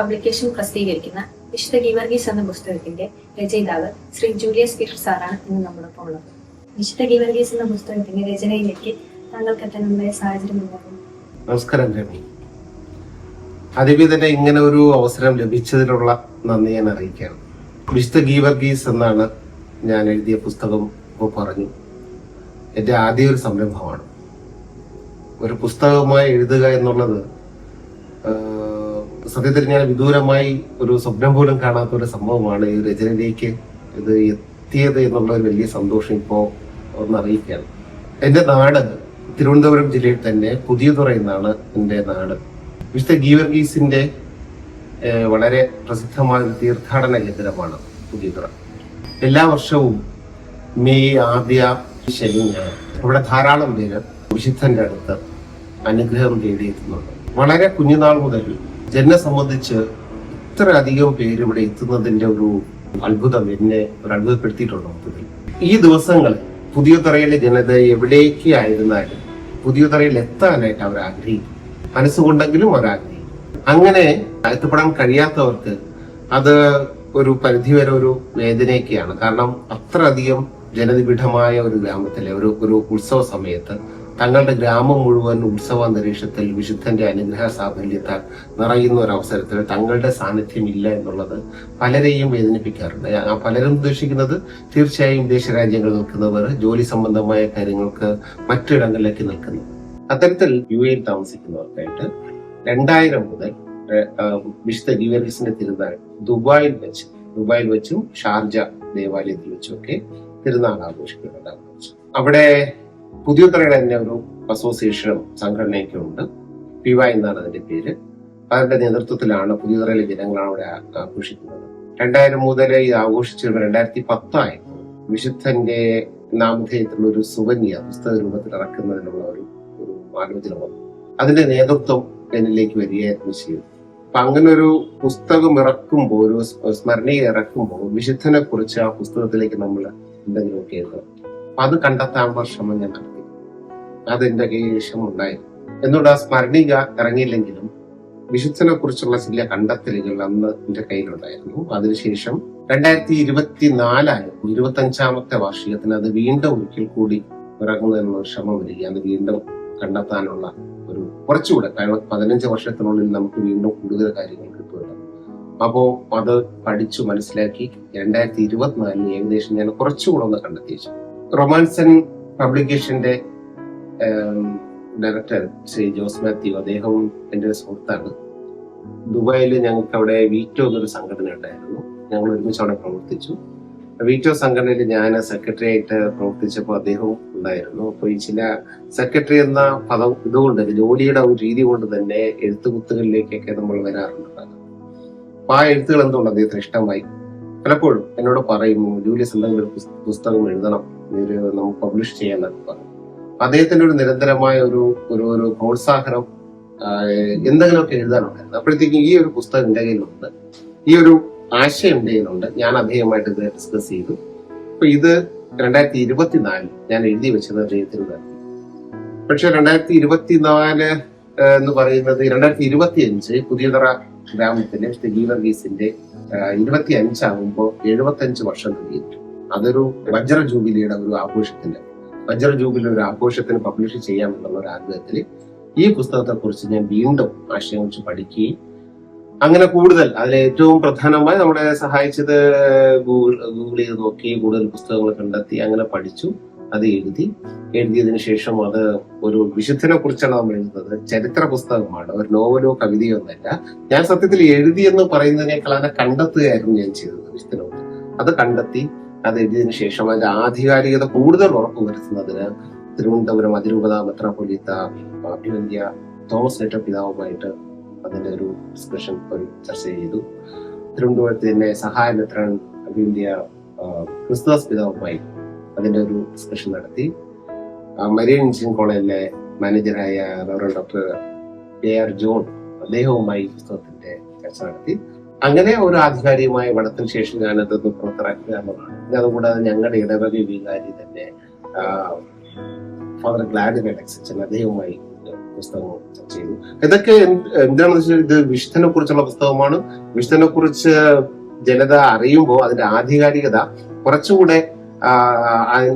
Publication പ്രസിദ്ധീകരിക്കുന്ന വിശുദ്ധ ഗീവർഗീസ് എന്ന പുസ്തകത്തിന്റെ രചയിതാവ് ശ്രീ ജൂലിയസ് പീറ്റർ സാറാണ് ഇന്ന് നമ്മോടൊപ്പം ഉള്ളത്. വിശുദ്ധ ഗീവർഗീസ് എന്ന പുസ്തകത്തിന്റെ രചനയിലേക്ക് താങ്കൾക്ക് എത്താനുണ്ടായ സാഹചര്യം ഉണ്ടാകും നമസ്കാരം രമി. തന്നെ ഇങ്ങനെ ഒരു അവസരം ലഭിച്ചതിനുള്ള നന്ദി ഞാൻ അറിയിക്കുകയാണ്. വിശുദ്ധ ഗീവർഗീസ് എന്നാണ് ഞാൻ എഴുതിയ പുസ്തകം പറഞ്ഞു. എന്റെ ആദ്യ ഒരു സംരംഭമാണ്. ഒരു പുസ്തകമായി എഴുതുക എന്നുള്ളത് സത്യത്തിൽ ഞാൻ വിദൂരമായി ഒരു സ്വപ്നം പോലും കാണാത്ത ഒരു സംഭവമാണ് ഈ രചനയിലേക്ക് ഇത് എത്തിയത് എന്നുള്ള ഒരു വലിയ സന്തോഷം ഇപ്പോൾ ഒന്ന് അറിയിക്കുകയാണ് എന്റെ നാട് തിരുവനന്തപുരം ജില്ലയിൽ തന്നെ പുതിയതുറ എന്നാണ് എന്റെ നാട്. വിശുദ്ധ ഗീവർഗീസിന്റെ വളരെ പ്രസിദ്ധമായ തീർത്ഥാടന കേന്ദ്രമാണ് പുതിയതുറ. എല്ലാ വർഷവും മെയ് ആദ്യ ശനി ഇവിടെ ധാരാളം പേര് വിശുദ്ധന്റെ അടുത്ത് അനുഗ്രഹം തേടിയെത്തുന്നുണ്ട്. വളരെ കുഞ്ഞുനാൾ മുതൽ ജന്നെ സംബന്ധിച്ച് ഇത്രയധികം പേര് ഇവിടെ എത്തുന്നതിന്റെ ഒരു അത്ഭുതം എന്നെ ഒരു അത്ഭുതപ്പെടുത്തിയിട്ടുണ്ട് മൊത്തത്തിൽ. ഈ ദിവസങ്ങൾ പുതിയ തറയിലെ ജനത എവിടേക്ക് ആയിരുന്നാലും പുതിയ തറയിൽ എത്താനായിട്ട് അവർ ആഗ്രഹിക്കും. മനസ്സുകൊണ്ടെങ്കിലും അവർ ആഗ്രഹിക്കും. അങ്ങനെ എത്തപ്പെടാൻ കഴിയാത്തവർക്ക് അത് ഒരു പരിധിവരെ ഒരു വേദനയൊക്കെയാണ്. കാരണം അത്രയധികം ജനനിബിഡമായ ഒരു ഗ്രാമത്തിലെ ഒരു ഒരു ഉത്സവ സമയത്ത് തങ്ങളുടെ ഗ്രാമം മുഴുവൻ ഉത്സവ അന്തരീക്ഷത്തിൽ വിശുദ്ധന്റെ അനുഗ്രഹ സാഫല്യത്താൽ നിറയുന്ന ഒരു അവസരത്തിൽ തങ്ങളുടെ സാന്നിധ്യം ഇല്ല എന്നുള്ളത് പലരെയും വേദനിപ്പിക്കാറുണ്ട്. ആ പലരും ഉദ്ദേശിക്കുന്നത് തീർച്ചയായും വിദേശ രാജ്യങ്ങളിൽ നിൽക്കുന്നവർ ജോലി സംബന്ധമായ കാര്യങ്ങൾക്ക് മറ്റിടങ്ങളിലേക്ക് നിൽക്കുന്നു. അത്തരത്തിൽ യു എയിൽ താമസിക്കുന്നവർക്കായിട്ട് രണ്ടായിരം മുതൽ വിശുദ്ധ ഗീവർഗീസിന്റെ തിരുനാൾ ദുബായിൽ വെച്ച് ദുബായിൽ വെച്ചും ഷാർജ ദേവാലയത്തിൽ വെച്ചും ഒക്കെ തിരുനാൾ ആഘോഷിക്കുന്നുണ്ടാകും അവിടെ പുതിയതറയുടെ തന്നെ ഒരു അസോസിയേഷനും സംഘടനയൊക്കെ ഉണ്ട് പിവ എന്നാണ് അതിന്റെ പേര്. അവരുടെ നേതൃത്വത്തിലാണ് പുതിയതറയിലെ ജനങ്ങളാണ് അവിടെ ആഘോഷിക്കുന്നത്. രണ്ടായിരം മുതൽ ഇത് ആഘോഷിച്ചു വരുമ്പോൾ രണ്ടായിരത്തി പത്തായിരുന്നു വിശുദ്ധന്റെ നാമധേയത്തിലുള്ള ഒരു സുവന്യ പുസ്തക രൂപത്തിൽ ഇറക്കുന്നതിനുള്ള ഒരു ഒരു ആലോചന വന്നു. അതിന്റെ നേതൃത്വം എന്നിലേക്ക് വരികയായിരുന്നു ചെയ്തു അപ്പൊ അങ്ങനെ ഒരു പുസ്തകം ഇറക്കുമ്പോൾ ഒരു സ്മരണീയ ഇറക്കുമ്പോൾ വിശുദ്ധനെ കുറിച്ച് ആ പുസ്തകത്തിലേക്ക് നമ്മൾ എന്തെങ്കിലുമൊക്കെ എഴുതണം. അപ്പൊ അത് കണ്ടെത്താനുള്ള ശ്രമം ഞാൻ നടത്തി അതെന്റെ കൈവശം ഉണ്ടായിരുന്നു എന്നോട് ആ സ്മരണിക ഇറങ്ങിയില്ലെങ്കിലും വിശുദ്ധനെ കുറിച്ചുള്ള ചില കണ്ടെത്തലുകൾ അന്ന് എന്റെ കയ്യിലുണ്ടായിരുന്നു. അതിനുശേഷം രണ്ടായിരത്തി ഇരുപത്തിനാലായപ്പോൾ ഇരുപത്തി അഞ്ചാമത്തെ വാർഷികത്തിന് അത് വീണ്ടും ഒരിക്കൽ കൂടി ഇറങ്ങുന്നതിനുള്ള ശ്രമം വരിക അത് വീണ്ടും കണ്ടെത്താനുള്ള ഒരു കുറച്ചുകൂടെ കാരണം പതിനഞ്ച് വർഷത്തിനുള്ളിൽ നമുക്ക് വീണ്ടും കൂടുതൽ കാര്യങ്ങൾ കിട്ടുമല്ലോ. അപ്പോ അത് പഠിച്ചു മനസ്സിലാക്കി രണ്ടായിരത്തി ഇരുപത്തിനാലിൽ ഏകദേശം ഞാൻ കുറച്ചുകൂടെ ഒന്ന് കണ്ടെത്തി റൊമാൻസൺ പബ്ലിക്കേഷന്റെ ഡയറക്ടർ ശ്രീ ജോസ് മാത്യു. അദ്ദേഹവും എന്റെ ഒരു സുഹൃത്താണ്. ദുബായിൽ ഞങ്ങൾക്ക് അവിടെ വീറ്റോ എന്നൊരു സംഘടന ഉണ്ടായിരുന്നു. ഞങ്ങൾ ഒരുമിച്ച് അവിടെ പ്രവർത്തിച്ചു. വീറ്റോ സംഘടനയിൽ ഞാൻ സെക്രട്ടറി ആയിട്ട് പ്രവർത്തിച്ചപ്പോൾ അദ്ദേഹവും ഉണ്ടായിരുന്നു. അപ്പോൾ ഈ ചില സെക്രട്ടറി എന്ന പദം ഇതുകൊണ്ട് ജോലിയുടെ ഒരു രീതി കൊണ്ട് തന്നെ എഴുത്തുകുത്തുകളിലേക്കൊക്കെ നമ്മൾ വരാറുണ്ട്. അപ്പൊ ആ എഴുത്തുകൾ എന്തുകൊണ്ട് അദ്ദേഹത്തിന് ഇഷ്ടമായി? പലപ്പോഴും എന്നോട് പറയുന്നു ജൂലിയസ് എന്തെങ്കിലും പുസ്തകം എഴുതണം. ഒരു നമുക്ക് പബ്ലിഷ് ചെയ്യാന്നൊക്കെ പറഞ്ഞു. അദ്ദേഹത്തിന്റെ ഒരു നിരന്തരമായ ഒരു ഒരു ഒരു പ്രോത്സാഹനം എന്തെങ്കിലുമൊക്കെ എഴുതാനുണ്ടായിരുന്നു. അപ്പോഴത്തേക്കും ഈ ഒരു പുസ്തകം എന്റെ കയ്യിലുണ്ട്. ഈ ഒരു ആശയം എന്റെ കയ്യിലുണ്ട്. ഞാൻ അദ്ദേഹമായിട്ട് ഇത് ഡിസ്കസ് ചെയ്തു. അപ്പൊ ഇത് രണ്ടായിരത്തി ഇരുപത്തിനാലിൽ ഞാൻ എഴുതി വെച്ചത് അദ്ദേഹത്തിന് നൽകി. പക്ഷെ രണ്ടായിരത്തി ഇരുപത്തിനാല് എന്ന് പറയുന്നത് രണ്ടായിരത്തി ഇരുപത്തി അഞ്ച് പുതിയതറ ഗ്രാമത്തിലെ ഗീവർഗീസിന്റെ ഇരുപത്തി അഞ്ചാകുമ്പോൾ എഴുപത്തി അഞ്ച് വർഷം തികയിട്ടു അതൊരു വജ്ര ജൂബിലിയുടെ ഒരു ആഘോഷത്തിന്റെ വജ്ര ജൂബിലി ഒരു ആഘോഷത്തിന് പബ്ലിഷ് ചെയ്യാം എന്നുള്ള ഒരു ആഗ്രഹത്തിൽ ഈ പുസ്തകത്തെ കുറിച്ച് ഞാൻ വീണ്ടും ആശയം വെച്ച് പഠിക്കുകയും അങ്ങനെ കൂടുതൽ അതിൽ ഏറ്റവും പ്രധാനമായി നമ്മളെ സഹായിച്ചത് ഗൂഗിൾ ഗൂഗിൾ ചെയ്ത് നോക്കി കൂടുതൽ പുസ്തകങ്ങൾ കണ്ടെത്തി അങ്ങനെ പഠിച്ചു അത് എഴുതി എഴുതിയതിനു ശേഷം അത് ഒരു വിശുദ്ധനെ കുറിച്ചാണ് നമ്മൾ എഴുതുന്നത് ചരിത്ര പുസ്തകമാണ് ഒരു നോവലോ കവിതയോ ഒന്നല്ല ഞാൻ സത്യത്തിൽ എഴുതി എന്ന് പറയുന്നതിനേക്കാൾ അതിനെ കണ്ടെത്തുകയായിരുന്നു ഞാൻ ചെയ്തത് വിശുദ്ധനോട്. അത് കണ്ടെത്തി അത് എഴുതിയതിനു ശേഷം അതിന്റെ ആധികാരികത കൂടുതൽ ഉറപ്പുവരുത്തുന്നതിന് തിരുവനന്തപുരം അതിരൂപത മെത്രാപൊലീത്ത അഭിവന്ധ്യ തോമസ് നെറ്റ പിതാവുമായിട്ട് അതിന്റെ ഒരു ഡിസ്കഷൻ ഒരു ചർച്ച ചെയ്തു. തിരുവനന്തപുരത്തിന്റെ സഹായ മെത്രൻ അഭിവന്ധ്യ ക്രിസ്തുദാസ് പിതാവുമായി അതിന്റെ ഒരു ഡിസ്കഷൻ നടത്തി. മരിയൻ എഞ്ചിനീയറിംഗ് കോളേജിലെ മാനേജറായ reverend doctor A R John അദ്ദേഹവുമായി പുസ്തകത്തിന്റെ ചർച്ച നടത്തി. അങ്ങനെ ഒരു ആധികാരികമായ പഠനത്തിന് ശേഷം ഞാൻ അതൊന്ന് പുറത്തിറക്കുക എന്നുള്ളതാണ്. അതുകൂടാതെ ഞങ്ങളുടെ ഇടവക വികാരി തന്നെ ഫാദർ ഗ്ലാഡിൻ അച്ഛൻ അദ്ദേഹവുമായി പുസ്തകം ചർച്ച ചെയ്തു. ഇതൊക്കെ എന്ത് എന്താണെന്ന് വെച്ചാൽ ഇത് വിഷ്ണനെ കുറിച്ചുള്ള പുസ്തകമാണ്. വിഷ്ണനെ കുറിച്ച് ജനത അറിയുമ്പോൾ അതിന്റെ ആധികാരികത കുറച്ചുകൂടെ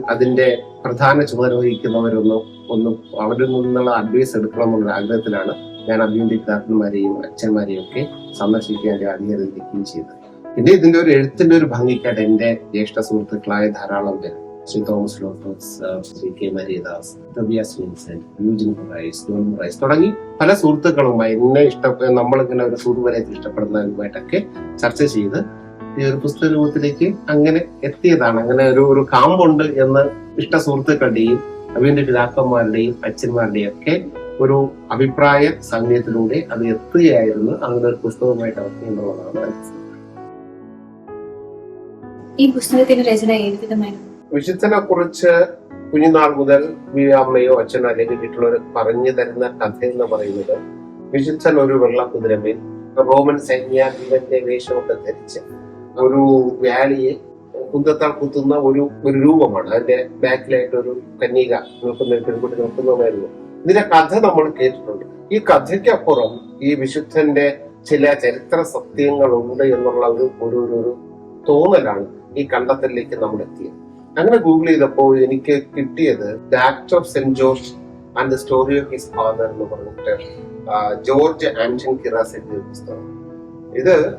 അതിന്റെ പ്രധാന ചുമതല വഹിക്കുന്നവരൊന്നും ഒന്നും അവരിൽ നിന്നുള്ള അഡ്വൈസ് എടുക്കണം എന്നുള്ള ആഗ്രഹത്തിലാണ് പിതാക്കന്മാരെയും അച്ഛന്മാരെയും ഒക്കെ സന്ദർശിക്കാൻ എന്റെ അധികാരത്തിരിക്കുകയും ചെയ്തത് പിന്നെ ഇതിന്റെ ഒരു എഴുത്തിന്റെ ഒരു ഭംഗിക്കായിട്ട് എന്റെ ജ്യേഷ്ഠ സുഹൃത്തുക്കളായ ധാരാളം പേര് ശ്രീ തോമസ് ലോട്ടോസ് Shri K Mariadas Tobias Vincent rice Don rice തുടങ്ങി പല സുഹൃത്തുക്കളുമായി എന്നെ ഇഷ്ടപ്പെട്ട നമ്മളിങ്ങനെ ഒരു സുഹൃത്തുവലയത്തിൽ ഇഷ്ടപ്പെടുന്നവരുമായിട്ടൊക്കെ ചർച്ച ചെയ്ത് ഈ ഒരു പുസ്തക രൂപത്തിലേക്ക് അങ്ങനെ എത്തിയതാണ്. അങ്ങനെ ഒരു ഒരു കാമ്പുണ്ട് എന്ന് ഇഷ്ട സുഹൃത്തുക്കളുടെയും അവന്റെ പിതാക്കന്മാരുടെയും അച്ഛന്മാരുടെയും ഒക്കെ ഒരു അഭിപ്രായ സംഗീതത്തിലൂടെ അത് എത്തുകയായിരുന്നു. അങ്ങനെ ഒരു പുസ്തകമായിട്ട് അവർക്ക് എന്നുള്ളതാണ് ഈ പുസ്തകത്തിന്റെ രചന ഏത് വിധമായിരുന്നു? വിശുദ്ധനെ കുറിച്ച് കുഞ്ഞുനാൾ മുതൽ വീരാമ്മയോ അമ്മയോ അച്ഛനോ അല്ലെങ്കിൽ വീട്ടിലുള്ളവർ പറഞ്ഞു തരുന്ന കഥ എന്ന് പറയുന്നത് വിശുദ്ധൻ ഒരു വെള്ളക്കുതിരമേൽ റോമൻ സൈന്യാധിപന്റെ വേഷമൊക്കെ ധരിച്ച് ഒരു വ്യാലിയെ കുന്തത്താൽ കുത്തുന്ന ഒരു ഒരു രൂപമാണ്. അതിന്റെ ബാക്കിലായിട്ട് ഒരു കന്യക നിൽക്കുന്ന പെൺകുട്ടി നിൽക്കുന്നതായിരുന്നു ഇതിന്റെ കഥ നമ്മൾ കേട്ടിട്ടുണ്ട്. ഈ കഥയ്ക്കപ്പുറം ഈ വിശുദ്ധന്റെ ചില ചരിത്ര സത്യങ്ങളുണ്ട് എന്നുള്ള ഒരു ഒരു ഒരു- തോന്നലാണ് ഈ കണ്ടെത്തലിലേക്ക് നമ്മൾ എത്തിയത്. അങ്ങനെ ഗൂഗിൾ ചെയ്തപ്പോൾ എനിക്ക് കിട്ടിയത് the of saint George and the story of his father എന്ന് പറഞ്ഞിട്ട് ജോർജ് ആൻഷൻ കിറാസ് എഴുതിയ പുസ്തകം. ഇത്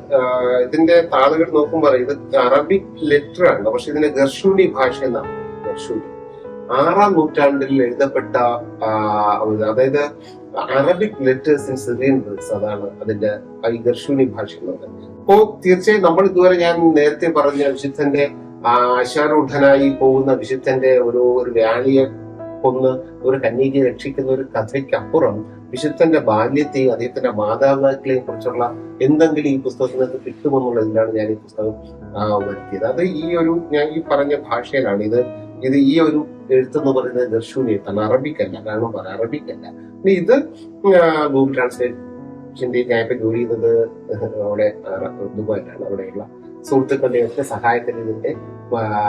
ഇതിന്റെ താളുകൾ നോക്കുമ്പോൾ ഇത് അറബിക് ലെറ്റർ ആണ് പക്ഷെ ഇതിന്റെ ഗർഷൂണി ഭാഷ എന്നാണ്. ഗർഷൂണി. ആറാം നൂറ്റാണ്ടിൽ എഴുതപ്പെട്ട അതായത് അറബിക് ലെറ്റേഴ്സ് ഇൻ സിറിയൻ അതാണ് അതിന്റെ ഈ ഗർഷൂണി ഭാഷ എന്നുള്ളത് അപ്പോ തീർച്ചയായും നമ്മൾ ഇതുവരെ ഞാൻ നേരത്തെ പറഞ്ഞ വിശുദ്ധന്റെ ആശാരൂഢനായി പോകുന്ന വിശുദ്ധന്റെ ഒരു ഒരു വ്യാളിയെ കൊന്ന് ഒരു കന്യകയെ രക്ഷിക്കുന്ന ഒരു കഥയ്ക്കപ്പുറം വിശുദ്ധന്റെ ബാല്യത്തെയും അദ്ദേഹത്തിന്റെ മാതാപിതാക്കളെയും കുറിച്ചുള്ള എന്തെങ്കിലും ഈ പുസ്തകത്തിനകത്ത് കിട്ടുമെന്നുള്ളതിലാണ് ഞാൻ ഈ പുസ്തകം വരുത്തിയത്. അത് ഈ ഒരു ഞാൻ ഈ പറഞ്ഞ ഭാഷയിലാണ് ഇത് ഇത് ഈ ഒരു എഴുത്തെന്ന് പറയുന്നത് ദർശൂനിയത്താണ് അറബിക്കല്ല കാരണം പറയാം അറബിക്കല്ല ഇത് ഗൂഗിൾ ട്രാൻസ്ലേഷന്റെ ഞാനിപ്പോ ജോലി ചെയ്തത് അവിടെ ദുബായിലാണ് അവിടെയുള്ള സുഹൃത്തുക്കളുടെ ഒക്കെ സഹായത്തിൽ ഇതിന്റെ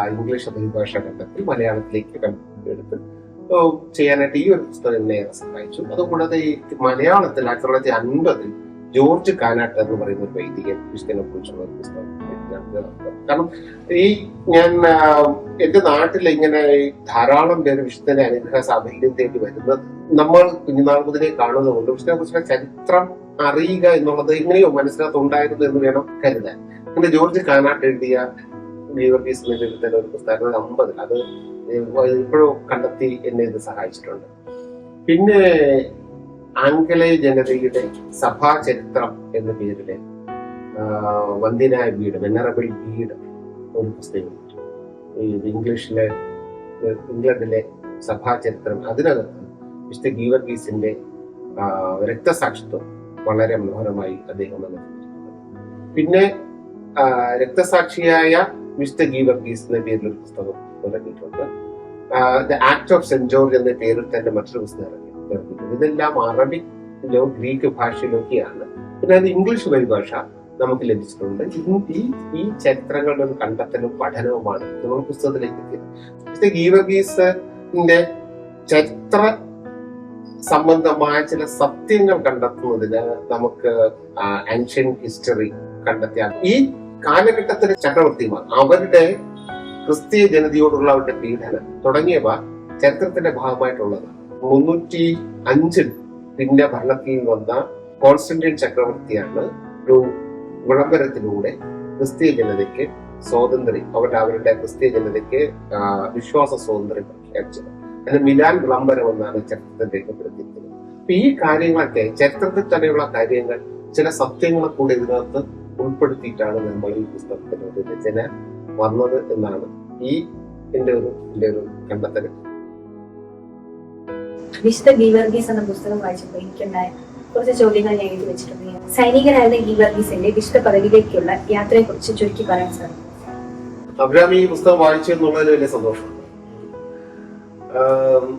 ഇംഗ്ലീഷ് പരിഭാഷ ഘട്ടത്തിൽ മലയാളത്തിലേക്ക് എടുത്ത് ചെയ്യാനായിട്ട് ഈ ഒരു പുസ്തകം എന്നെ സഹായിച്ചു അതുകൂടാതെ ഈ മലയാളത്തിൽ ആയിരത്തി തൊള്ളായിരത്തി അൻപതിൽ ജോർജ് കാനാട്ട് എന്ന് പറയുന്ന ഒരു വൈദികൻ ക്രിസ്ത്യനെ കുറിച്ചുള്ള ഒരു പുസ്തകം. കാരണം ഈ ഞാൻ എന്റെ നാട്ടിൽ ഇങ്ങനെ ധാരാളം പേര് വിശുദ്ധനെ അനുഗ്രഹ സാഫല്യം തേടി വരുന്നത് നമ്മൾ കുഞ്ഞുനാൾ മുതലേ കാണുന്നതുകൊണ്ട് വിശുദ്ധനെ കുറിച്ചുള്ള ചരിത്രം അറിയുക എന്നുള്ളത് എങ്ങനെയോ മനസ്സിനകത്തുണ്ടായിരുന്നു എന്ന് വേണം കരുതാൻ. പിന്നെ ജോർജ് കാനാട്ട് എഴുതിയ ഗീവർഗീസ് എഴുതുന്ന ഒരു പുസ്തകം അമ്പതിൽ അത് ഇപ്പോഴും കണ്ടെത്തി എന്നെ ഇത് സഹായിച്ചിട്ടുണ്ട്. പിന്നെ ആംഗലേയ ജനതയുടെ സഭാ ചരിത്രം എന്ന പേരിൽ വന്ധ്യനായ വീട് വെനറബിൾ വീട് ഒരു പുസ്തകം. ഈ ഇംഗ്ലീഷിലെ ഇംഗ്ലണ്ടിലെ സഭാ ചരിത്രം. അതിനകത്ത് മിസ്റ്റർ ഗീവർഗീസിന്റെ രക്തസാക്ഷിത്വം വളരെ മനോഹരമായി അദ്ദേഹം പിന്നെ രക്തസാക്ഷിയായ മിസ്റ്റർ ഗീവർഗീസ് എന്ന പേരിൽ ഒരു പുസ്തകം ഇറങ്ങിയിട്ടുണ്ട്. The act of saint George എന്ന പേരിൽ തന്നെ മറ്റൊരു പുസ്തകം ഇറങ്ങി ഇറങ്ങിയിട്ടുണ്ട്. ഇതെല്ലാം അറബിക്കിലോ ഗ്രീക്ക് ഭാഷയിലൊക്കെയാണ്. പിന്നെ അത് ഇംഗ്ലീഷ് പരിഭാഷ. നമുക്ക് ലഭിച്ചിട്ടുണ്ട്. ഇതും ഈ ഈ ചരിത്രങ്ങളുടെ ഒരു കണ്ടെത്തലും പഠനവുമാണ് നമ്മൾ പുസ്തകത്തിലേക്ക് എത്തിയത്. ഗീവർഗീസിന്റെ ചരിത്ര സംബന്ധമായ ചില സത്യങ്ങൾ കണ്ടെത്തുന്നതിന് നമുക്ക് ആൻഷ്യൻ ഹിസ്റ്ററി കണ്ടെത്തിയ ഈ കാലഘട്ടത്തിലെ ചക്രവർത്തിമാർ അവരുടെ ക്രിസ്തീയ ജനതയോടുള്ള അവരുടെ പീഡനം തുടങ്ങിയവ ചരിത്രത്തിന്റെ ഭാഗമായിട്ടുള്ളതാണ്. മുന്നൂറ്റി അഞ്ചിൽ പിന്നെ ഭരണത്തിൽ വന്ന കോൺസ്റ്റന്റൈൻ ചക്രവർത്തിയാണ് ഒരു വിളംബരത്തിലൂടെ ക്രിസ്തീയ ജനതയ്ക്ക് സ്വാതന്ത്ര്യം അവരുടെ അവരുടെ ക്രിസ്തീയ ജനതയ്ക്ക് വിശ്വാസ സ്വാതന്ത്ര്യം പ്രഖ്യാപിച്ചത്. അതിന് മിലാൻ വിളംബരം എന്നാണ് ചരിത്രത്തിൽ രേഖപ്പെടുത്തിയിരിക്കുന്നത്. അപ്പൊ ഈ കാര്യങ്ങളൊക്കെ ചരിത്രത്തിൽ തന്നെയുള്ള കാര്യങ്ങൾ ചില സത്യങ്ങളെ കൂടി ഇതിനകത്ത് ഉൾപ്പെടുത്തിയിട്ടാണ് നമ്മൾ ഈ പുസ്തകത്തിന്റെ ഒരു രചന വന്നത് എന്നാണ് ഈ എന്റെ ഒരു എന്റെ ഒരു കണ്ടെത്തൽ വിശുദ്ധ ഗീവർഗീസ് എന്ന പുസ്തകം വായിച്ചപ്പോൾ എനിക്കുണ്ടായ കുറച്ച് ചോദ്യങ്ങൾ ഞാൻ എഴുതി വെച്ചിട്ടുണ്ട്. സൈനികനായിരുന്ന ഗീവർഗീസിന്റെ വിശുദ്ധ പദവിയിലേക്കുള്ള യാത്രയെക്കുറിച്ച് ചുരുക്കി പറയാൻ സാധിക്കും. അബ്രാം ഈ പുസ്തകം വായിച്ചു എന്നുള്ളതിൽ വലിയ സന്തോഷം.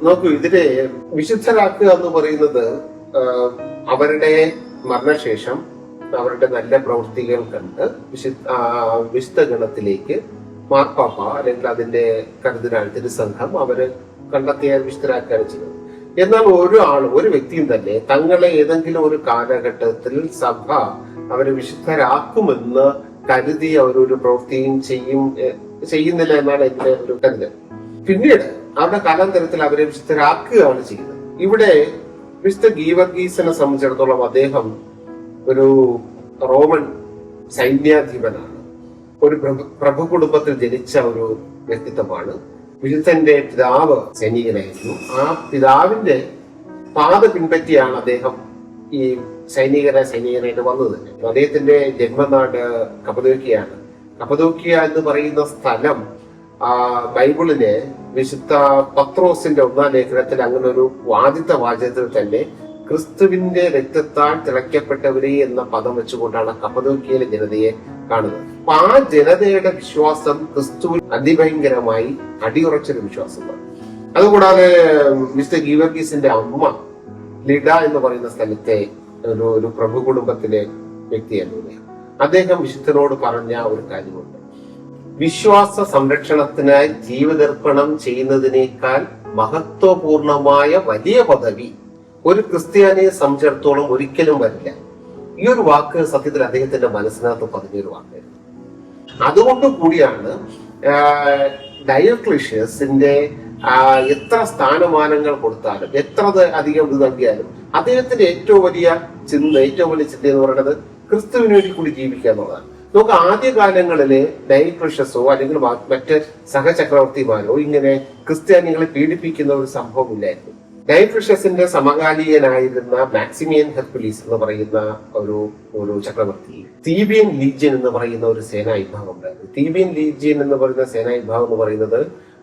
നോക്കൂ ഇതിനെ വിശുദ്ധരാക്കുക എന്ന് പറയുന്നത് അവരുടെ മരണശേഷം അവരുടെ നല്ല പ്രവൃത്തികൾ കണ്ട് വിശുദ്ധ വിശുദ്ധ ഗണത്തിലേക്ക് മാർപ്പാപ്പ അല്ലെങ്കിൽ അതിന്റെ കരുതലാൾ തിരുസംഘം അവർ കണ്ടെത്തിയാൽ വിശുദ്ധരാക്കുകയാണ് ചെയ്യുന്നത്. എന്നാൽ ഒരു ആൾ ഒരു വ്യക്തിയും തന്നെ തങ്ങളെ ഏതെങ്കിലും ഒരു കാലഘട്ടത്തിൽ സഭ അവരെ വിശുദ്ധരാക്കുമെന്ന് കരുതി അവരൊരു പ്രവൃത്തിയും ചെയ്യും ചെയ്യുന്നില്ല എന്നാണ് എന്റെ ഒരു കരുതൽ. പിന്നീട് അവരുടെ കാലാന്തരത്തിൽ അവരെ വിശുദ്ധരാക്കുകയാണ് ചെയ്യുന്നത്. ഇവിടെ വിശുദ്ധ ഗീവർഗീസിനെ സംബന്ധിച്ചിടത്തോളം അദ്ദേഹം ഒരു റോമൻ സൈന്യാധിപനാണ്. ഒരു പ്രഭു കുടുംബത്തിൽ ജനിച്ച ഒരു വ്യക്തിത്വമാണ്. വിശുദ്ധന്റെ പിതാവ് സൈനികനായിരുന്നു. ആ പിതാവിന്റെ പാത പിൻപറ്റിയാണ് അദ്ദേഹം ഈ സൈനികരെ സൈനികനായിട്ട് വന്നത്. അദ്ദേഹത്തിന്റെ ജന്മനാട് കപ്പതോക്കിയാണ് കപ്പതോക്കിയ എന്ന് പറയുന്ന സ്ഥലം ബൈബിളിലെ വിശുദ്ധ പത്രോസിന്റെ ഒന്നാം ലേഖനത്തിൽ അങ്ങനെ ഒരു ആദ്യത്തെ വാചകത്തിൽ തന്നെ ക്രിസ്തുവിന്റെ രക്തത്താൽ തിളയ്ക്കപ്പെട്ടവരെ എന്ന പദം വെച്ചുകൊണ്ടാണ് കപ്പതോക്കിയയിലെ ജനതയെ കാണുന്നത്. അപ്പൊ ആ ജനതയുടെ വിശ്വാസം ക്രിസ്തുവിൽ അതിഭയങ്കരമായി അടിയുറച്ചൊരു വിശ്വാസമാണ്. അതുകൂടാതെ മിസ്റ്റർ ഗീവർഗീസിന്റെ അമ്മ ലിഡ എന്ന് പറയുന്ന സ്ഥലത്തെ ഒരു ഒരു പ്രഭു കുടുംബത്തിലെ വ്യക്തിയായിരുന്നു അദ്ദേഹം വിശുദ്ധനോട് പറഞ്ഞ ഒരു കാര്യമുണ്ട്. വിശ്വാസ സംരക്ഷണത്തിനായി ജീവതർപ്പണം ചെയ്യുന്നതിനേക്കാൾ മഹത്വപൂർണമായ വലിയ പദവി ഒരു ക്രിസ്ത്യാനിയെ സംബന്ധിച്ചിടത്തോളം ഒരിക്കലും വരില്ല. ഈ ഒരു വാക്ക് സത്യത്തിൽ അദ്ദേഹത്തിന്റെ മനസ്സിനകത്ത് പതിഞ്ഞൊരു വാക്കായിരുന്നു. അതുകൊണ്ട് കൂടിയാണ് ഡയോക്ലിഷ്യസിന്റെ എത്ര സ്ഥാനമാനങ്ങൾ കൊടുത്താലും എത്ര അധികം ഇത് നൽകിയാലും അദ്ദേഹത്തിന്റെ ഏറ്റവും വലിയ ചിന്ത ഏറ്റവും വലിയ ചിന്ത എന്ന് പറയുന്നത് ക്രിസ്തുവിന് വേണ്ടി കൂടി ജീവിക്കുക എന്നുള്ളതാണ്. നമുക്ക് ആദ്യകാലങ്ങളിൽ ഡയോക്ലിഷ്യസോ അല്ലെങ്കിൽ മറ്റ് സഹചക്രവർത്തിമാരോ ഇങ്ങനെ ക്രിസ്ത്യാനികളെ പീഡിപ്പിക്കുന്ന ഒരു സംഭവം ഇല്ലായിരുന്നു. ഡയക്ലിഷ്യസിന്റെ സമകാലീയനായിരുന്ന മാക്സിമിയൻ ഹെർക്കുലീസ് എന്ന് പറയുന്ന ഒരു ഒരു ചക്രവർത്തി തീബിയൻ ലീജിയൻ എന്ന് പറയുന്ന ഒരു സേനാ വിഭാഗം ഉണ്ടായിരുന്നു തീബിയൻ ലീജിയൻ എന്ന് പറയുന്ന സേനാ വിഭാഗം എന്ന് പറയുന്നത്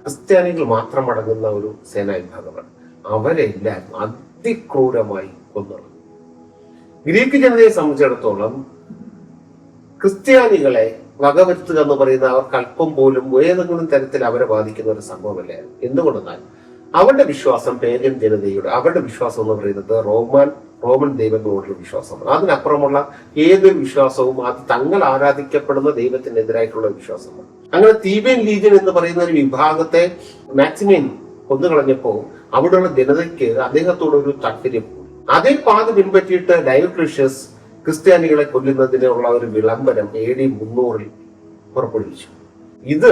ക്രിസ്ത്യാനികൾ മാത്രം അടങ്ങുന്ന ഒരു സേനാ വിഭാഗമാണ്. അവരെല്ലാം അതിക്രൂരമായി കൊന്നുള്ളത് ഗ്രീക്ക് ജനതയെ സംബന്ധിച്ചിടത്തോളം ക്രിസ്ത്യാനികളെ വകവരുത്തുക എന്ന് പറയുന്ന അവർക്ക് അല്പം പോലും ഏതെങ്കിലും തരത്തിൽ അവരെ ബാധിക്കുന്ന ഒരു സംഭവമല്ലായിരുന്നു എന്തുകൊണ്ടെന്നാൽ അവരുടെ വിശ്വാസം പേഗൻ ജനതയുടെ അവരുടെ വിശ്വാസം എന്ന് പറയുന്നത് റോമാൻ റോമൻ ദൈവങ്ങളോടുള്ള വിശ്വാസമാണ്. അതിനപ്പുറമുള്ള ഏതൊരു വിശ്വാസവും അത് തങ്ങൾ ആരാധിക്കപ്പെടുന്ന ദൈവത്തിനെതിരായിട്ടുള്ള വിശ്വാസമാണ്. അങ്ങനെ തീബിയൻ ലീജൻ എന്ന് പറയുന്ന ഒരു വിഭാഗത്തെ മാക്സിമിൻ കൊന്നുകളഞ്ഞപ്പോ അവിടെയുള്ള ജനതയ്ക്ക് അദ്ദേഹത്തോട് ഒരു താല്പര്യം. അതേ പാത പിൻപറ്റിയിട്ട് ഡയോക്രിഷ്യസ് ക്രിസ്ത്യാനികളെ കൊല്ലുന്നതിനുള്ള ഒരു വിളംബരം എ ഡി മുന്നൂറിൽ പുറപ്പെടുവിച്ചു. ഇത്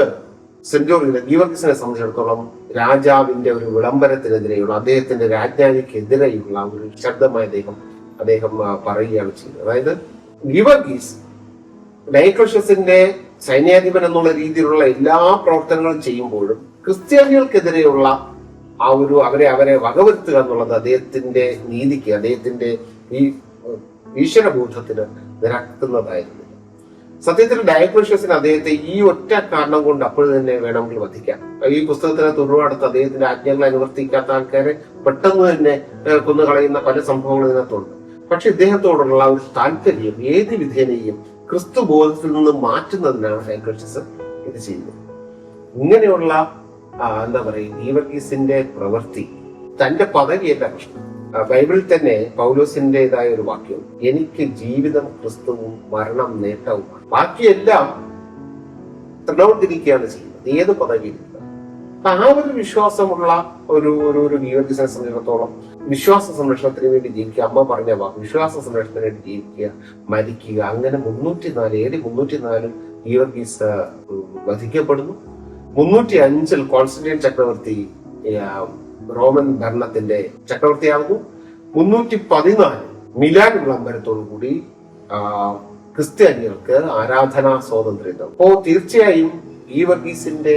സെന്റോറിയിലെ ഗീവർഗീസിനെ സംബന്ധിച്ചിടത്തോളം രാജാവിന്റെ ഒരു വിളംബരത്തിനെതിരെയുള്ള അദ്ദേഹത്തിന്റെ രാജ്ഞാനിക്കെതിരെയുള്ള ഒരു ശബ്ദമായി അദ്ദേഹം അദ്ദേഹം പറയുകയാണ് ചെയ്യുന്നത്. അതായത് ഗീവർഗീസ് ഡൈക്ലോഷ്യസിന്റെ സൈന്യാധിപൻ എന്നുള്ള രീതിയിലുള്ള എല്ലാ പ്രവർത്തനങ്ങളും ചെയ്യുമ്പോഴും ക്രിസ്ത്യാനികൾക്കെതിരെയുള്ള ആ ഒരു അവരെ അവരെ വകവരുത്തുക എന്നുള്ളത് അദ്ദേഹത്തിന്റെ നീതിക്ക് അദ്ദേഹത്തിന്റെ ഈ ഈശ്വരബോധത്തിന് നിരക്കുന്നതായിരുന്നു. സത്യത്തിൽ ഡയക്ലോഷ്യസിന് അദ്ദേഹത്തെ ഈ ഒറ്റ കാരണം കൊണ്ട് അപ്പോൾ തന്നെ വേണമെങ്കിൽ വധിക്കാം ഈ പുസ്തകത്തിനകത്ത് ഒരുപാടത്ത് അദ്ദേഹത്തിന്റെ ആജ്ഞകൾ അനുവർത്തിക്കാത്ത ആൾക്കാരെ പെട്ടെന്ന് തന്നെ കൊന്നുകളയുന്ന പല സംഭവങ്ങളും ഇതിനകത്തുണ്ട്. പക്ഷെ ഇദ്ദേഹത്തോടുള്ള ഒരു താല്പര്യം ഏത് വിധേനയും ക്രിസ്തു ബോധത്തിൽ നിന്ന് മാറ്റുന്നതിനാണ് ഡയക്ലോഷ്യസ് ഇത് ചെയ്യുന്നത്. ഇങ്ങനെയുള്ള എന്താ പറയുക ഗീവർഗീസിന്റെ പ്രവൃത്തി തന്റെ പദവിയല്ല പ്രശ്നം. ബൈബിളിൽ തന്നെ പൗലോസിന്റേതായ ഒരു വാക്യം എനിക്ക് ജീവിതം ക്രിസ്തുവും മരണം നേട്ടവുമാണ്. ബാക്കിയെല്ലാം തൃണവത്തിരിക്കുകയാണ് ചെയ്യുന്നത് ഏത് പദവിയിൽ ആ ഒരു വിശ്വാസമുള്ള ഒരു ഒരു ഒരു ജീവിതത്തിനെ സംബന്ധിച്ചിടത്തോളം വിശ്വാസ സംരക്ഷണത്തിന് വേണ്ടി ജീവിക്കുക അമ്മ പറഞ്ഞ വിശ്വാസ സംരക്ഷണത്തിന് വേണ്ടി ജീവിക്കുക മരിക്കുക അങ്ങനെ മുന്നൂറ്റി നാല് ഏഴ് മുന്നൂറ്റി നാലും ഗീവർഗീസ് വധിക്കപ്പെടുന്നു. മുന്നൂറ്റി അഞ്ചിൽ കോൺസ്റ്റന്റൈൻ ചക്രവർത്തി റോമൻ ഭരണത്തിന്റെ ചക്രവർത്തിയാകുന്നു മുന്നൂറ്റി പതിനാല് മിലാൻ വിളംബരത്തോടു കൂടി ക്രിസ്ത്യാനികൾക്ക് ആരാധനാ സ്വാതന്ത്ര്യം. അപ്പോ തീർച്ചയായും ഈ വർഗീസിന്റെ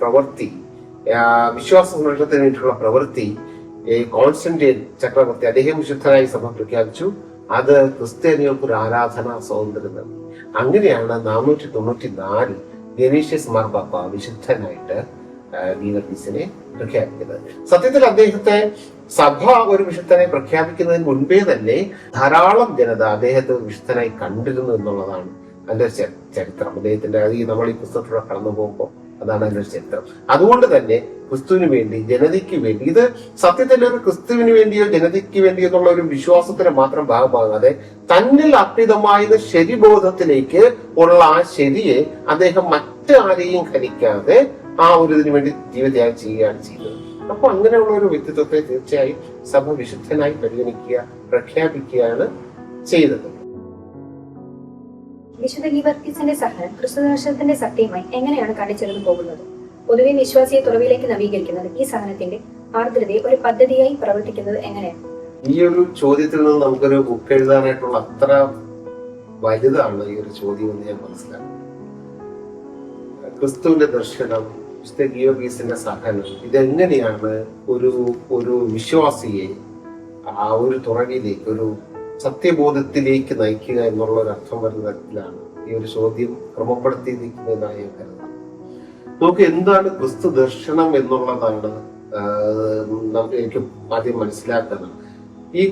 പ്രവൃത്തി വിശ്വാസ സംരക്ഷണത്തിന് വേണ്ടിയിട്ടുള്ള പ്രവൃത്തി കോൺസ്റ്റന്റൈൻ ചക്രവർത്തി അദ്ദേഹം വിശുദ്ധനായി സഭ പ്രഖ്യാപിച്ചു. അത് ക്രിസ്ത്യാനികൾക്ക് ഒരു ആരാധനാ സ്വാതന്ത്ര്യം നൽകി. അങ്ങനെയാണ് നാനൂറ്റി തൊണ്ണൂറ്റി നാലിൽ ഗനീഷ്യസ് മാർപ്പാപ്പ വിശുദ്ധനായിട്ട് ഗീവർഗീസിനെ പ്രഖ്യാപിക്കുന്നത്. സത്യത്തിൽ അദ്ദേഹത്തെ സഭ ഒരു വിശുദ്ധനെ പ്രഖ്യാപിക്കുന്നതിന് മുൻപേ തന്നെ ധാരാളം ജനത അദ്ദേഹത്തെ വിശുദ്ധനായി കണ്ടിരുന്നു എന്നുള്ളതാണ് അതിന്റെ ചരിത്രം. അദ്ദേഹത്തിന്റെ അത് ഈ നമ്മൾ ഈ പുസ്തകത്തിലൂടെ കടന്നു പോകുമ്പോൾ അതാണ് അതിന്റെ ചരിത്രം. അതുകൊണ്ട് തന്നെ ക്രിസ്തുവിന് വേണ്ടി ജനതയ്ക്ക് വേണ്ടി ഇത് സത്യത്തിൽ ഒരു ക്രിസ്തുവിന് വേണ്ടിയോ ജനതയ്ക്ക് വേണ്ടിയോ എന്നുള്ള ഒരു വിശ്വാസത്തിന് മാത്രം ഭാഗമാകാതെ തന്നിൽ അർപ്പിതമായത് ശരിബോധത്തിലേക്ക് ഉള്ള ആ ശരിയെ അദ്ദേഹം മറ്റാരെയും ഖനിക്കാതെ ആ ഒരു ഇതിനു വേണ്ടി ജീവത്യാഗം ചെയ്യുകയാണ് ചെയ്തത് അപ്പൊ അങ്ങനെയുള്ള ഒരു വ്യക്തിത്വത്തെ തീർച്ചയായും സഭ വിശുദ്ധനായി പരിഗണിക്കുക പ്രഖ്യാപിക്കുകയാണ് ചെയ്തത് വിശുദ്ധ ഗീവർഗീസിന്റെ സഹനം ക്രിസ്തുദർശനത്തിന്റെ സത്യമായി എങ്ങനെയാണ് കാണിച്ചെടുത്ത് പോകുന്നത്? പൊതുവെ വിശ്വാസിയെ തുറവിലേക്ക് നവീകരിക്കുന്നത് ഈ സഹനത്തിന്റെ ആർദ്രതയെ ഒരു പദ്ധതിയായി പ്രവർത്തിക്കുന്നത് എങ്ങനെയാണ്? ഈ ഒരു ചോദ്യത്തിൽ നിന്ന് നമുക്കൊരു ബുക്ക് എഴുതാനായിട്ടുള്ള അത്ര വലുതാണ് ഈ ഒരു ചോദ്യം എന്ന് ഞാൻ മനസ്സിലാക്കുന്നത് ക്രിസ്തുവിന്റെ ദർശനം സഹനം ഇതെങ്ങനെയാണ് ഒരു ഒരു വിശ്വാസിയെ ആ ഒരു തുറവിലേക്ക് ഒരു സത്യബോധത്തിലേക്ക് നയിക്കുക എന്നുള്ള ഒരു അർത്ഥം വരുന്ന തരത്തിലാണ് ഈ ഒരു ചോദ്യം ക്രമപ്പെടുത്തിയിരിക്കുന്നതായി ഞാൻ കരുതുന്നു. നമുക്ക് എന്താണ് ക്രിസ്തു ദർശനം എന്നുള്ളതാണ് നമുക്ക് എനിക്ക് ആദ്യം മനസ്സിലാക്കുന്നത് ഈ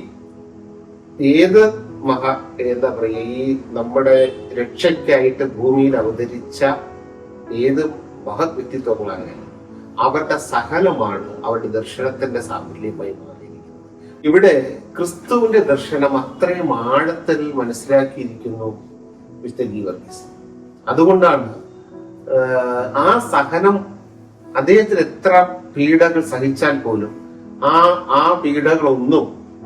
ഏത് മഹാ എന്താ പറയുക ഈ നമ്മുടെ രക്ഷയ്ക്കായിട്ട് ഭൂമിയിൽ അവതരിച്ച ഏത് മഹത് വ്യക്തിത്വങ്ങളാണ് അവരുടെ സഹനമാണ് അവരുടെ ദർശനത്തിന്റെ സാഫല്യമായി മാറിയിരിക്കുന്നത്. ഇവിടെ ക്രിസ്തുവിന്റെ ദർശനം അത്രയും ആഴത്തിൽ മനസ്സിലാക്കിയിരിക്കുന്നു അതുകൊണ്ടാണ് ആ സഹനം അദ്ദേഹത്തിന് എത്ര പീഡകൾ സഹിച്ചാൽ പോലും ആ ആ പീഡകളൊന്നും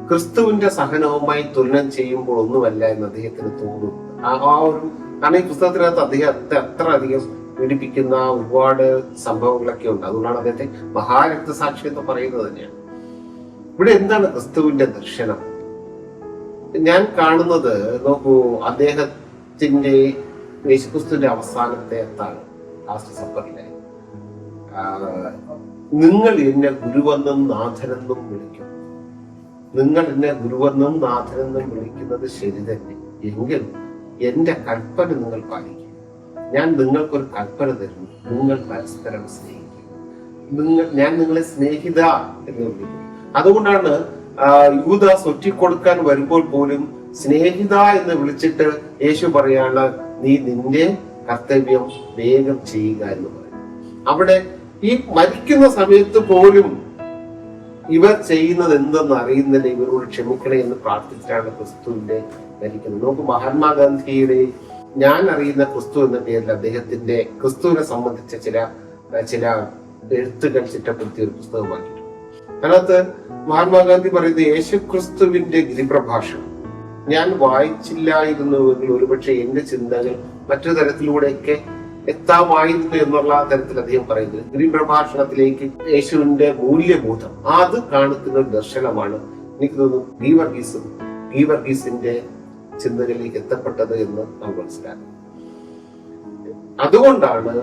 ക്രിസ്തുവിന്റെ സഹനവുമായി തുലനം ചെയ്യുമ്പോൾ ഒന്നുമല്ല എന്ന് അദ്ദേഹത്തിന് തോന്നുന്നു. ആ ആ ഒരു കാരണം ഈ പുസ്തകത്തിനകത്ത് അദ്ദേഹത്തെ അത്ര അധികം പീഡിപ്പിക്കുന്ന ഒരുപാട് സംഭവങ്ങളൊക്കെ ഉണ്ട്. അതുകൊണ്ടാണ് അദ്ദേഹത്തെ മഹാരക്തസാക്ഷി എന്ന് പറയുന്നത് തന്നെയാണ്. ഇവിടെ എന്താണ് ക്രിസ്തുവിന്റെ ദർശനം? ഞാൻ കാണുന്നത് നോക്കൂ അദ്ദേഹത്തിന്റെ യേശുക്രിസ്തുവിന്റെ അവസാനത്തെ എത്താണ് സപ്പറിലെ. നിങ്ങൾ എന്നെ ഗുരുവെന്നും നാഥനെന്നും വിളിക്കും. നിങ്ങൾ എന്നെ ഗുരുവെന്നും നാഥനെന്നും വിളിക്കുന്നത് ശരി തന്നെ. എങ്കിൽ എന്റെ കൽപ്പന നിങ്ങൾ പാലിക്കും. ഞാൻ നിങ്ങൾക്കൊരു കൽപ്പന തരുന്നു. നിങ്ങൾ പരസ്പരം സ്നേഹിക്കും നിങ്ങൾ ഞാൻ നിങ്ങളെ സ്നേഹിത എന്ന് വിളിക്കും അതുകൊണ്ടാണ് യൂദാസ് ഒറ്റിക്കൊടുക്കാൻ വരുമ്പോൾ പോലും സ്നേഹിത എന്ന് വിളിച്ചിട്ട് യേശു പറയാണ് നീ നിന്റെ കർത്തവ്യം വേഗം ചെയ്യുക എന്ന് പറയും. അവിടെ ഈ മരിക്കുന്ന സമയത്ത് പോലും ഇവർ ചെയ്യുന്നത് എന്തെന്ന് അറിയുന്നില്ല ഇവരോട് ക്ഷമിക്കണേ എന്ന് പ്രാർത്ഥിച്ചിട്ടാണ് ക്രിസ്തുവിന്റെ മരിക്കുന്നത്. നമുക്ക് മഹാത്മാഗാന്ധിയുടെ ഞാൻ അറിയുന്ന ക്രിസ്തു എന്ന പേരിൽ അദ്ദേഹത്തിന്റെ ക്രിസ്തുവിനെ സംബന്ധിച്ച ചില ചില എഴുത്തുകൾ ചിട്ടപ്പെടുത്തിയ ഒരു പുസ്തകമാക്കിയിട്ടുണ്ട് അതിനകത്ത് മഹാത്മാഗാന്ധി പറയുന്നത് യേശു ക്രിസ്തുവിന്റെ ഗിരിപ്രഭാഷണം. ഞാൻ വായിച്ചില്ലായിരുന്നുവെങ്കിൽ ഒരുപക്ഷെ എന്റെ ചിന്തകൾ മറ്റു തരത്തിലൂടെയൊക്കെ എത്താമായിരുന്നു എന്നുള്ള തരത്തിൽ അദ്ദേഹം പറയുന്നത്. ഗിരിപ്രഭാഷണത്തിലേക്ക് യേശുവിന്റെ മൂല്യബോധം. അത് കാണിക്കുന്ന ദർശനമാണ് എനിക്ക് തോന്നുന്നു ഗീവർഗീസും ഗീവർഗീസിന്റെ ചിന്തകളിലേക്ക് എത്തപ്പെട്ടത് എന്ന് നാം മനസ്സിലാക്കും അതുകൊണ്ടാണ്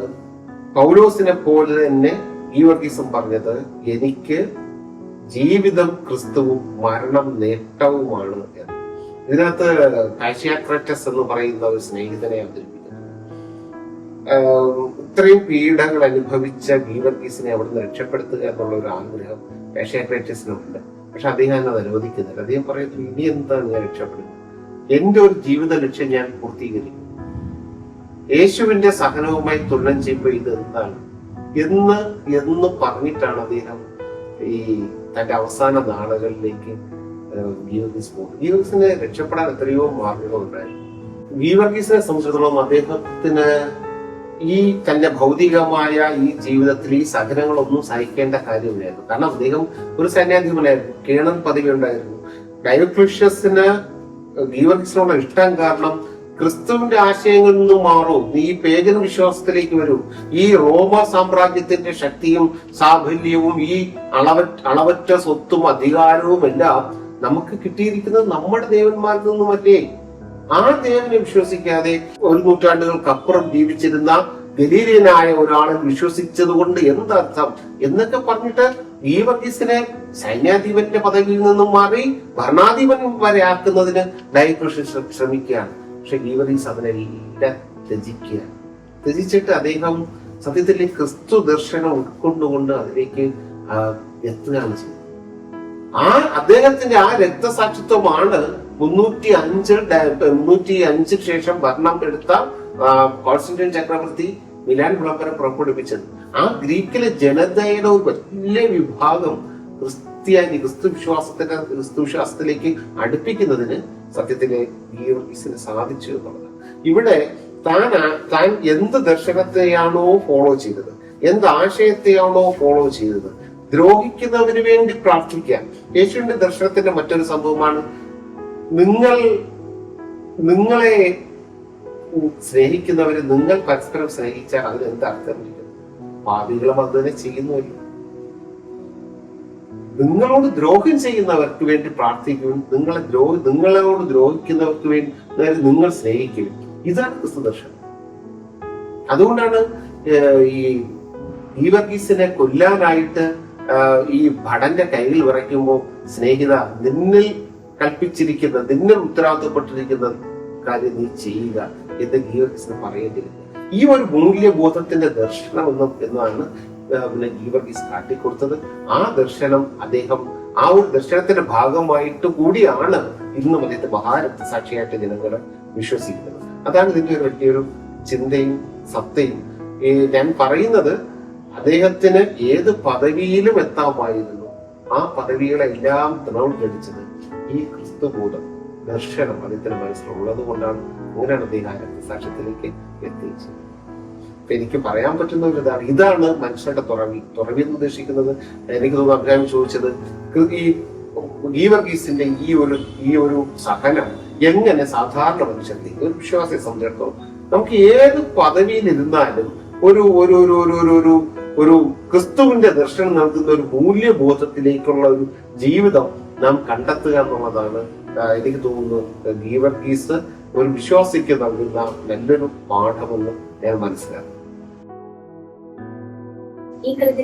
പൗലോസിനെ പോലെ തന്നെ ഗീവർഗീസും പറഞ്ഞത് എനിക്ക് ജീവിതം ക്രിസ്തുവും മരണം നേട്ടവുമാണ് എന്ന്. ഇതിനകത്ത് കാശിയാക്രറ്റസ് എന്ന് പറയുന്ന ഒരു സ്നേഹിതനെ അവതരിപ്പിക്കുന്നു. ഇത്രയും പീഡകൾ അനുഭവിച്ച ഗീവർഗീസിനെ അവിടുന്ന് രക്ഷപ്പെടുത്തുക എന്നുള്ള ഒരു ആഗ്രഹം കാഷ്യാക്രറ്റസിനുണ്ട്. പക്ഷെ അദ്ദേഹം അത് അനുവദിക്കുന്നില്ല. അദ്ദേഹം പറയുന്നു ഇനി എന്താണ് ഞാൻ രക്ഷപ്പെടുന്നത്? എന്റെ ഒരു ജീവിത ലക്ഷ്യം ഞാൻ പൂർത്തീകരിക്കും. യേശുവിന്റെ സഹനവുമായി തുലനം ചെയ്യുമ്പോൾ ഇത് എന്താണ്? എന്ന് എന്ന് പറഞ്ഞിട്ടാണ് അദ്ദേഹം ഈ തന്റെ അവസാന നാളുകളിലേക്ക് ഗീവർഗീസ് പോകുന്നത്. ഗീവർഗീസിനെ രക്ഷപ്പെടാൻ എത്രയോ മാർഗങ്ങളുണ്ടായിരുന്നു ഗീവർഗീസിനെ സംബന്ധിച്ചിടത്തോളം അദ്ദേഹത്തിന് ഈ തന്റെ ഭൗതികമായ ഈ ജീവിതത്തിൽ ഈ സഹനങ്ങളൊന്നും സഹിക്കേണ്ട കാര്യമില്ലായിരുന്നു. കാരണം അദ്ദേഹം ഒരു സൈന്യാധിപനായിരുന്നു കേണൽ പദവി ഉണ്ടായിരുന്നു. ഡയോക്ലിഷ്യസിന് ഗീവർഗീസിനോട് ഇഷ്ടം കാരണം ക്രിസ്തുവിന്റെ ആശയങ്ങളിൽ നിന്നും മാറൂ. നീ പേജന വിശ്വാസത്തിലേക്ക് വരൂ. ഈ റോമ സാമ്രാജ്യത്തിന്റെ ശക്തിയും സാഫല്യവും ഈ അളവ അളവറ്റ സ്വത്തും അധികാരവും എല്ലാം നമുക്ക് കിട്ടിയിരിക്കുന്നത് നമ്മുടെ ദേവന്മാരിൽ നിന്നുമല്ലേ? ആ ദേവനെ വിശ്വസിക്കാതെ ഒരു നൂറ്റാണ്ടുകൾക്കപ്പുറം ജീവിച്ചിരുന്ന ഗലീലിയനായ ഒരാളെ വിശ്വസിച്ചത് കൊണ്ട് എന്തർത്ഥം? എന്നൊക്കെ പറഞ്ഞിട്ട് ഈ വർഗീസിനെ സൈന്യാധിപന്റെ പദവിയിൽ നിന്നും മാറി ഭരണാധിപൻ വരെ ആക്കുന്നതിന് ഡയക്രഷൻ ശ്രമിക്കുകയാണ്. പക്ഷെ ഗീവർഗീസ് അതിനെല്ലാം രചിക്കുക രചിച്ചിട്ട് അദ്ദേഹം സത്യത്തിൽ ക്രിസ്തു ദർശനം ഉൾക്കൊണ്ടുകൊണ്ട് അതിലേക്ക് എത്തുകയാണ് ചെയ്യുന്നത് ആ അദ്ദേഹത്തിന്റെ ആ രക്തസാക്ഷിത്വമാണ് മുന്നൂറ്റി അഞ്ച് മുന്നൂറ്റി അഞ്ചിന് ശേഷം ഭരണം എടുത്ത കോൺസ്റ്റന്റൈൻ ചക്രവർത്തി മിലാൻ ബ്ലോക്കറെ പുറപ്പെടുവിച്ചത്. ആ ഗ്രീക്കിലെ ജനതയുടെ വലിയ വിഭാഗം ക്രിസ്ത്യാനി ക്രിസ്തു വിശ്വാസത്തിന്റെ ക്രിസ്തു വിശ്വാസത്തിലേക്ക് അടുപ്പിക്കുന്നതിന് സത്യത്തിലെ ഗീവർഗീസിന് സാധിച്ചു എന്നുള്ളത് ഇവിടെ താൻ താൻ എന്ത് ദർശനത്തെയാണോ ഫോളോ ചെയ്തത്? എന്ത് ആശയത്തെയാണോ ഫോളോ ചെയ്തത്? ദ്രോഹിക്കുന്നതിന് വേണ്ടി പ്രാർത്ഥിക്കുക. യേശുവിന്റെ ദർശനത്തിന്റെ മറ്റൊരു സംഭവമാണ് നിങ്ങൾ നിങ്ങളെ സ്നേഹിക്കുന്നവരെ നിങ്ങൾ പരസ്പരം സ്നേഹിച്ചാൽ അതിന് എന്ത് അർത്ഥമിരിക്കും പാപികളും അത് തന്നെ ചെയ്യുന്നുവല്ലോ നിങ്ങളോട് ദ്രോഹം ചെയ്യുന്നവർക്ക് വേണ്ടി പ്രാർത്ഥിക്കുകയും നിങ്ങളെ ദ്രോഹി നിങ്ങളോട് ദ്രോഹിക്കുന്നവർക്ക് വേണ്ടി നിങ്ങൾ സ്നേഹിക്കുകയും ഇതാണ് ക്രിസ്തു ദർശനം അതുകൊണ്ടാണ് ഈ ഈ വർഗീസിനെ കൊല്ലാനായിട്ട് ഈ ഭടന്റെ കയ്യിൽ വിറയ്ക്കുമ്പോൾ സ്നേഹിത നിന്നിൽ കൽപ്പിച്ചിരിക്കുന്ന നിന്നിൽ ഉത്തരവാദിത്തപ്പെട്ടിരിക്കുന്ന കാര്യം നീ ചെയ്യുക. എന്ന് ഗീവർഗീസിന് പറയേണ്ടിയിരുന്നു ഈ ഒരു മൂല്യബോധത്തിന്റെ ദർശനം എന്നും എന്നാണ് പിന്നെ ഗീവർഗീസ് കാട്ടിക്കൊടുത്തത്. ആ ദർശനം അദ്ദേഹം ആ ഒരു ദർശനത്തിന്റെ ഭാഗമായിട്ട് കൂടിയാണ് ഇന്നും അദ്ദേഹത്തെ മഹാരക്തസാക്ഷിയായിട്ട് ജനങ്ങൾ വിശ്വസിക്കുന്നത്. അതാണ് ഇതിന്റെ ഒരു വലിയൊരു ചിന്തയും സത്തയും. ഈ ഞാൻ പറയുന്നത് അദ്ദേഹത്തിന് ഏത് പദവിയിലും എത്താമായിരുന്നു. ആ പദവികളെല്ലാം തൃണവൽക്കരിച്ചത് ഈ ക്രിസ്തുബോധം. ദർശനം അദ്ദേഹത്തിന്റെ മനസ്സിലുള്ളത് കൊണ്ടാണ് അങ്ങനെയാണ് അദ്ദേഹം ആ രക്തസാക്ഷ്യത്തിലേക്ക് എത്തിച്ചത്. അപ്പൊ എനിക്ക് പറയാൻ പറ്റുന്ന ഒരു ഇതാണ്. ഇതാണ് മനുഷ്യരുടെ തുറവി. തുറവി എന്ന് ഉദ്ദേശിക്കുന്നത് എനിക്ക് തോന്നുന്നു അഭിരാമി ചോദിച്ചത് ഈ ഗീവർഗീസിന്റെ ഈ ഒരു ഈ ഒരു സഹനം എങ്ങനെ സാധാരണ മനുഷ്യന്റെ ഒരു വിശ്വാസിയെ സംബന്ധിച്ചിടത്തോളം നമുക്ക് ഏത് പദവിയിൽ ഇരുന്നാലും ഒരു ഒരു ഒരു ഒരു ഒരു ഒരു ഒരു ക്രിസ്തുവിന്റെ ദർശനം നൽകുന്ന ഒരു മൂല്യബോധത്തിലേക്കുള്ള ഒരു ജീവിതം നാം കണ്ടെത്തുക എന്നുള്ളതാണ് എനിക്ക് തോന്നുന്നു ഗീവർഗീസ് ഒരു വിശ്വാസിക്ക് നൽകുന്ന നല്ലൊരു പാഠമെന്ന് ഞാൻ മനസ്സിലാക്കുന്നു. ഈ കൃതി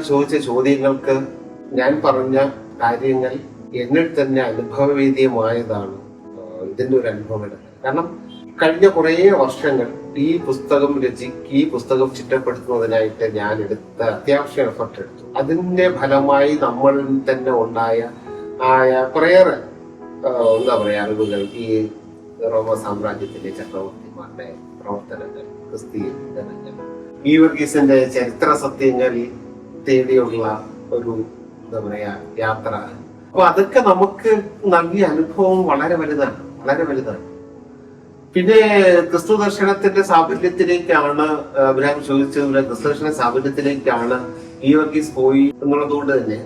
ചോദിച്ച ചോദ്യങ്ങൾക്ക് ഞാൻ പറഞ്ഞ കാര്യങ്ങൾ എന്നിൽ തന്നെ അനുഭവവേദ്യമായതാണ് ഇതിന്റെ ഒരു അനുഭവം കാരണം കഴിഞ്ഞ കുറേ വർഷങ്ങൾ ഈ പുസ്തകം രചി ഈ പുസ്തകം ചിട്ടപ്പെടുത്തുന്നതിനായിട്ട് ഞാൻ എടുത്ത അത്യാവശ്യ എഫർട്ട് എടുത്തു. അതിന്റെ ഫലമായി നമ്മൾ തന്നെ ഉണ്ടായ ആയ കുറേയേറെ എന്താ പറയാ അറിവുകൾ ഈ റോമ സാമ്രാജ്യത്തിലെ ചക്രവർത്തിമാരുടെ പ്രവർത്തനങ്ങൾ ക്രിസ്തീയ ഈ വർഗീസിന്റെ ചരിത്ര സത്യങ്ങൾ തേടിയുള്ള ഒരു എന്താ പറയാ യാത്ര. അപ്പൊ അതൊക്കെ നമുക്ക് നൽകിയ അനുഭവം വളരെ വലുതാണ് വളരെ വലുതാണ്. പിന്നെ ക്രിസ്തു ദർശനത്തിന്റെ സാഫല്യത്തിലേക്കാണ് അബ്രഹാം ചോദിച്ചതുപോലെ ക്രിസ്തു ദർശന സാഫല്യത്തിലേക്കാണ് ഈ വർഗീസ് പോയി എന്നുള്ളതുകൊണ്ട് തന്നെ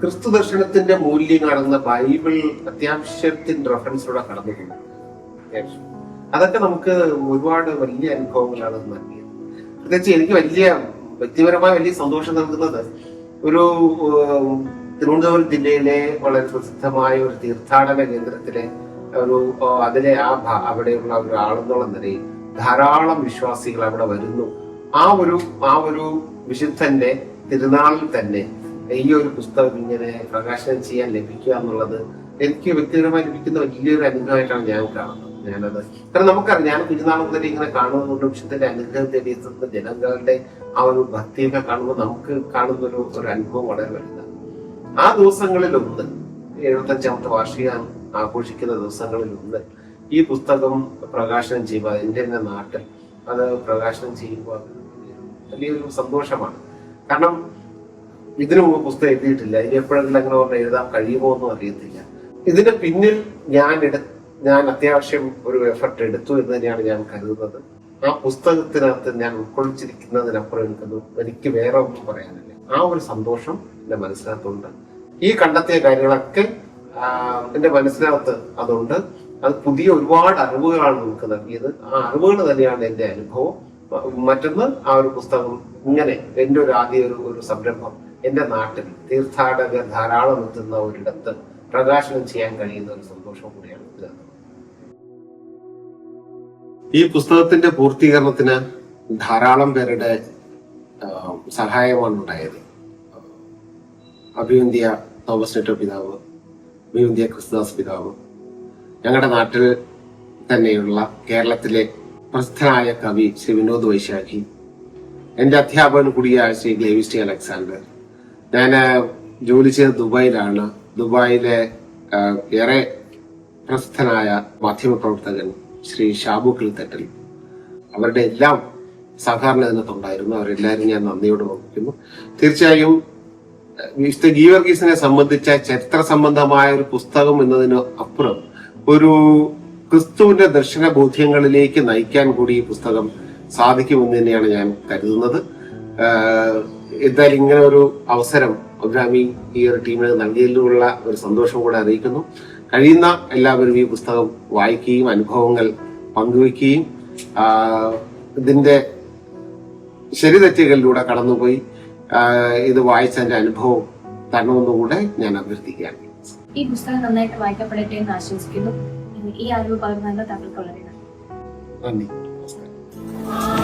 ക്രിസ്തു ദർശനത്തിന്റെ മൂല്യം കാണുന്ന ബൈബിൾ അത്യാവശ്യത്തിന്റെ റെഫറൻസിലൂടെ കടന്നിട്ടുണ്ട് അതൊക്കെ നമുക്ക് ഒരുപാട് വലിയ അനുഭവങ്ങളാണ് നൽകിയത്. പ്രത്യേകിച്ച് എനിക്ക് വലിയ വ്യക്തിപരമായ വലിയ സന്തോഷം നൽകുന്നത് ഒരു തിരുവനന്തപുരം ജില്ലയിലെ വളരെ പ്രസിദ്ധമായ ഒരു തീർത്ഥാടന കേന്ദ്രത്തിലെ ഒരു അതിലെ ആ അവിടെയുള്ള ഒരു ആളെന്നുള്ള നിലയിൽ ധാരാളം വിശ്വാസികൾ അവിടെ വരുന്നു. ആ ഒരു ആ ഒരു വിശുദ്ധന്റെ തിരുനാളിൽ തന്നെ ഈ ഒരു പുസ്തകം ഇങ്ങനെ പ്രകാശനം ചെയ്യാൻ ലഭിക്കുക എന്നുള്ളത് എനിക്ക് വ്യക്തിപരമായി ലഭിക്കുന്ന വലിയൊരു അനുഗ്രഹമായിട്ടാണ് ഞാൻ കാണുന്നത്. ഞാനത് കാരണം നമുക്കറിയാം ഞാൻ തിരുനാൾ മുതൽ ഇങ്ങനെ കാണുന്നതുകൊണ്ട് വിശുദ്ധന്റെ അനുഗ്രഹം തേടിയെത്തുന്ന ജനങ്ങളുടെ ആ ഒരു ഭക്തിയൊക്കെ കാണുമ്പോൾ നമുക്ക് കാണുന്ന ഒരു ഒരു അനുഭവം വളരെ വലുതാണ്. ആ ദിവസങ്ങളിൽ ഒന്ന് എഴുപത്തഞ്ചാമത്തെ വാർഷികം ആഘോഷിക്കുന്ന ദിവസങ്ങളിൽ ഒന്ന് ഈ പുസ്തകം പ്രകാശനം ചെയ്യുക എന്റെ തന്നെ നാട്ടിൽ അത് പ്രകാശനം ചെയ്യുമ്പോൾ വലിയൊരു സന്തോഷമാണ്. കാരണം ഇതിനു മുമ്പ് പുസ്തകം എഴുതിയിട്ടില്ല. ഇനി എപ്പോഴെങ്കിലും അങ്ങനെ പറഞ്ഞ് എഴുതാൻ കഴിയുമോ എന്നും അറിയത്തില്ല. ഇതിന് പിന്നിൽ ഞാൻ എടു ഞാൻ അത്യാവശ്യം ഒരു എഫർട്ട് എടുത്തു എന്ന് തന്നെയാണ് ഞാൻ കരുതുന്നത്. ആ പുസ്തകത്തിനകത്ത് ഞാൻ ഉൾക്കൊള്ളിച്ചിരിക്കുന്നതിനപ്പുറം എനിക്കൊന്നും എനിക്ക് വേറെ ഒന്നും പറയാനില്ല. ആ ഒരു സന്തോഷം എന്റെ മനസ്സിനകത്തുണ്ട്. ഈ കണ്ടെത്തിയ കാര്യങ്ങളൊക്കെ എന്റെ മനസ്സിനകത്ത് അതുണ്ട്. അത് പുതിയ ഒരുപാട് അറിവുകളാണ് നമുക്ക് നൽകിയത്. ആ അറിവുകൾ തന്നെയാണ് എന്റെ അനുഭവം. മറ്റൊന്ന് ആ ഒരു പുസ്തകം ഇങ്ങനെ എന്റെ ഒരു ആദ്യ ഒരു ഒരു സംരംഭം എന്റെ നാട്ടിൽ തീർത്ഥാടകർ ധാരാളം എത്തുന്ന ഒരിടത്ത് പ്രകാശനം ചെയ്യാൻ കഴിയുന്ന ഒരു സന്തോഷം കൂടിയാണ് ഈ പുസ്തകത്തിന്റെ പൂർത്തീകരണത്തിന് ധാരാളം പേരുടെ സഹായമാണ് ഉണ്ടായത്. അഭിവന്ധ്യ തോമസ് നെറ്റോ പിതാവ് അഭിവന്ധ്യ ക്രിസ്തുദാസ് പിതാവ് ഞങ്ങളുടെ നാട്ടിൽ തന്നെയുള്ള കേരളത്തിലെ പ്രസിദ്ധനായ കവി ശ്രീ വിനോദ് വൈശാഖി എന്റെ അധ്യാപകൻ കൂടിയായ ശ്രീ ഗ്ലേവിസ്റ്റി അലക്സാണ്ടർ ഞാൻ ജോലി ചെയ്ത ദുബായിലാണ്. ദുബായിലെ ഏറെ പ്രസിദ്ധനായ മാധ്യമപ്രവർത്തകൻ ശ്രീ ഷാബു കിൽത്തട്ടിൽ അവരുടെ എല്ലാം സാധാരണ ഇതിനകത്തുണ്ടായിരുന്നു. അവരെല്ലാവരും ഞാൻ നന്ദിയോട് ഓർമ്മിക്കുന്നു തീർച്ചയായും വിശുദ്ധ ഗീവർഗീസിനെ സംബന്ധിച്ച ചരിത്ര സംബന്ധമായ ഒരു പുസ്തകം എന്നതിന് അപ്പുറം ഒരു ക്രിസ്തുവിന്റെ ദർശന ബോധ്യങ്ങളിലേക്ക് നയിക്കാൻ കൂടി ഈ പുസ്തകം സാധിക്കുമെന്ന് തന്നെയാണ് ഞാൻ കരുതുന്നത്. എന്തായാലും ഇങ്ങനെ ഒരു അവസരം അബ്രാമി ഈ ഒരു ടീമിന് നൽകിയതിലുള്ള ഒരു സന്തോഷം കൂടെ അറിയിക്കുന്നു. കഴിയുന്ന എല്ലാവരും ഈ പുസ്തകം വായിക്കുകയും അനുഭവങ്ങൾ പങ്കുവെക്കുകയും ആഹ് ഇതിന്റെ ശരിതെറ്റുകളിലൂടെ കടന്നുപോയി. ഇത് വായിച്ചതിന്റെ അനുഭവം തരണമെന്നുകൂടെ ഞാൻ അഭ്യർത്ഥിക്കുകയാണ്. ഈ പുസ്തകം നന്നായിട്ട് വായിക്കപ്പെടട്ടെ എന്ന് ആശംസിക്കുന്നു. ഈ അറിവ് പകർന്നാൽ താങ്കൾക്ക് വളരെ നന്ദി. നന്ദി.